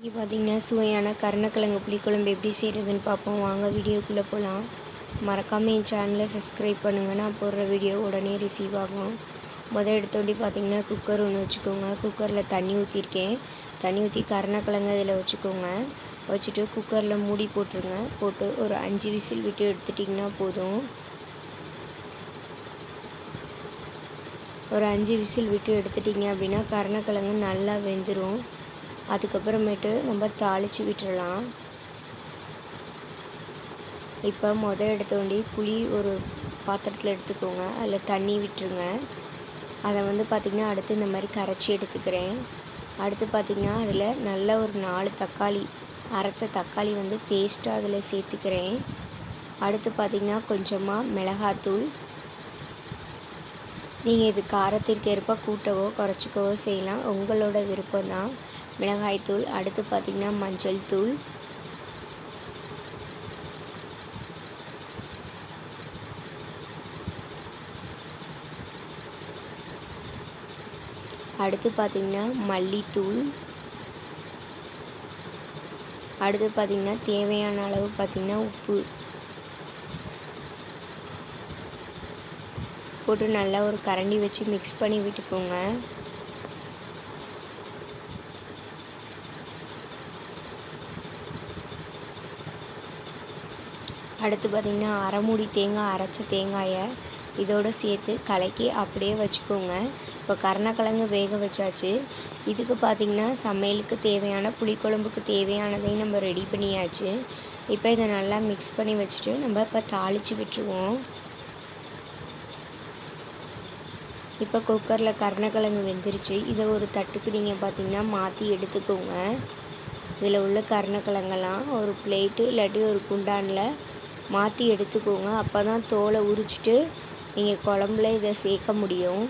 இங்கே பார்த்தீங்கன்னா சுவையான கருணக்கிழங்கு புளிக்குழம்பு எப்படி செய்கிறதுன்னு பார்ப்போம். வாங்க வீடியோக்குள்ளே போகலாம். மறக்காமல் என் சேனலை சப்ஸ்கிரைப் பண்ணுங்கள் நான் போடுற வீடியோ உடனே ரிசீவ் ஆகும். முதல் எடுத்தோண்டி பார்த்தீங்கன்னா குக்கர் ஒன்று வச்சுக்கோங்க. குக்கரில் தண்ணி ஊற்றிருக்கேன் தண்ணி ஊற்றி கருணக்கிழங்கு அதில் வச்சுக்கோங்க. வச்சுட்டு குக்கரில் மூடி போட்டுருங்க. போட்டு ஒரு அஞ்சு விசில் விட்டு எடுத்துட்டிங்கன்னா போதும். ஒரு அஞ்சு விசில் விட்டு எடுத்துட்டிங்க அப்படின்னா கருணக்கிழங்கு நல்லா வெந்துடும் அதுக்கப்புறமேட்டு நம்ம தாளித்து விட்டுடலாம் இப்போ முதல் எடுத்தோண்டி புளி ஒரு பாத்திரத்தில் எடுத்துக்கோங்க. அதில் தண்ணி விட்டுருங்க. அதை வந்து பார்த்திங்கன்னா அடுத்து இந்த மாதிரி கரைச்சி எடுத்துக்கிறேன். அடுத்து பார்த்திங்கன்னா அதில் நல்ல ஒரு நாலு தக்காளி அரைச்ச தக்காளி வந்து பேஸ்ட்டாக அதில் சேர்த்துக்கிறேன். அடுத்து பார்த்திங்கன்னா கொஞ்சமாக மிளகாத்தூள். நீங்கள் இது காரத்திற்கு ஏற்ப கூட்டவோ குறைச்சிக்கவோ செய்யலாம். உங்களோட விருப்பம் மிளகாய் தூள் அடுத்து பார்த்திங்கன்னா மஞ்சள் தூள். அடுத்து பார்த்திங்கன்னா மல்லித்தூள். அடுத்து பார்த்திங்கன்னா தேவையான அளவு பார்த்திங்கன்னா உப்பு. போட்டு நல்லா ஒரு கரண்டி வச்சு மிக்ஸ் பண்ணி விட்டுக்கோங்க. அடுத்து பார்த்திங்கன்னா அரைமுடி தேங்காய் அரைச்ச தேங்காயை இதோடு சேர்த்து கலக்கி அப்படியே வச்சுக்கோங்க. இப்போ கருணக்கிழங்கு வேக வச்சாச்சு. இதுக்கு பார்த்திங்கன்னா சமையலுக்கு தேவையான புளிக்குழம்புக்கு தேவையானதையும் நம்ம ரெடி பண்ணியாச்சு. இப்போ இதை நல்லா மிக்ஸ் பண்ணி வச்சுட்டு நம்ம இப்போ தாளித்து விட்டுருவோம். இப்போ குக்கரில் கருணக்கிழங்கு வெந்துருச்சு. இதை ஒரு தட்டுக்கு நீங்கள் பார்த்திங்கன்னா மாற்றி எடுத்துக்கோங்க. இதில் உள்ள கருணக்கிழங்கெல்லாம் ஒரு பிளேட்டு இல்லாட்டி ஒரு குண்டானில் மாற்றி எடுத்துக்கோங்க. அப்போ தான் தோலை உரிச்சிட்டு நீங்கள் குழம்புல இதை சேர்க்க முடியும்.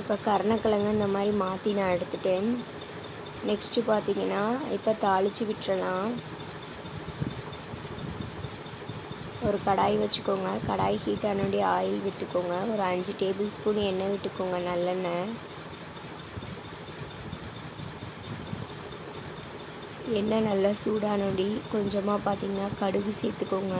இப்போ கருணக்கிழங்கு இந்த மாதிரி மாற்றி நான் எடுத்துட்டேன். நெக்ஸ்ட்டு பார்த்தீங்கன்னா இப்போ தாளித்து விட்டுறலாம். ஒரு கடாய் வச்சுக்கோங்க. கடாய் ஹீட் ஆனோடைய ஆயில் விட்டுக்கோங்க. ஒரு அஞ்சு டேபிள் ஸ்பூன் எண்ணெய் விட்டுக்கோங்க நல்லெண்ணெய். எண்ணெய் நல்லா சூடானோடி கொஞ்சமாக பார்த்தீங்கன்னா கடுகு சேர்த்துக்கோங்க.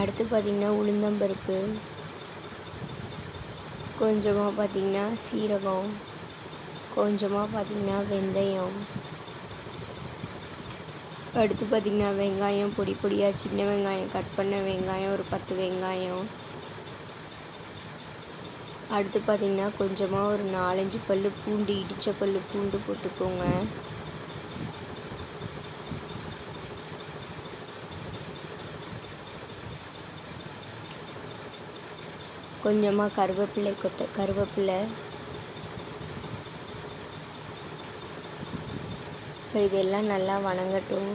அடுத்து பார்த்திங்கன்னா உளுந்தம்பருப்பு கொஞ்சமாக பார்த்திங்கன்னா சீரகம். கொஞ்சமாக பார்த்திங்கன்னா வெந்தயம். அடுத்து பார்த்திங்கன்னா வெங்காயம் பொடி பொடியாக சின்ன வெங்காயம் கட் பண்ண வெங்காயம் ஒரு பத்து வெங்காயம். அடுத்து பார்த்திங்கன்னா கொஞ்சமாக ஒரு நாலஞ்சு பல் பூண்டு இடித்த பல் பூண்டு போட்டுக்கோங்க. கொஞ்சமாக கருவேப்பிலை கொத்த கருவேப்பிலை இப்போ இதெல்லாம் நல்லா வணங்கட்டும்.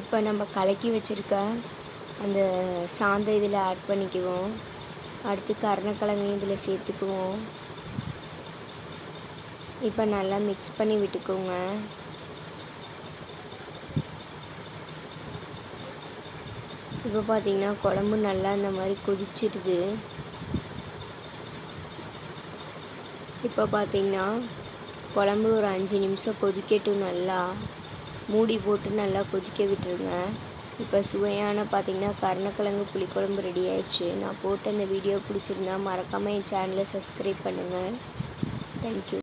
இப்போ நம்ம கலக்கி வச்சுருக்க அந்த சாந்த இதில் ஆட் பண்ணிக்குவோம். அடுத்து கருணக்கிழங்கையும் இதில் சேர்த்துக்குவோம். இப்போ நல்லா மிக்ஸ் பண்ணி விட்டுக்கோங்க. இப்போ பார்த்தீங்கன்னா குழம்பு நல்லா இந்த மாதிரி கொதிச்சிருது. இப்போ பார்த்தீங்கன்னா குழம்பு ஒரு அஞ்சு நிமிஷம் கொதிக்கட்டும் நல்லா. மூடி போட்டு நல்லா கொதிக்க விட்டுருங்க. இப்போ சுவையான பார்த்திங்கன்னா கருணக்கிழங்கு புளிக்குழம்பு ரெடி ஆயிடுச்சு. நான் போட்டு அந்த வீடியோ பிடிச்சிருந்தா மறக்காமல் என் சேனலை சப்ஸ்கிரைப் பண்ணுங்கள் தேங்க்யூ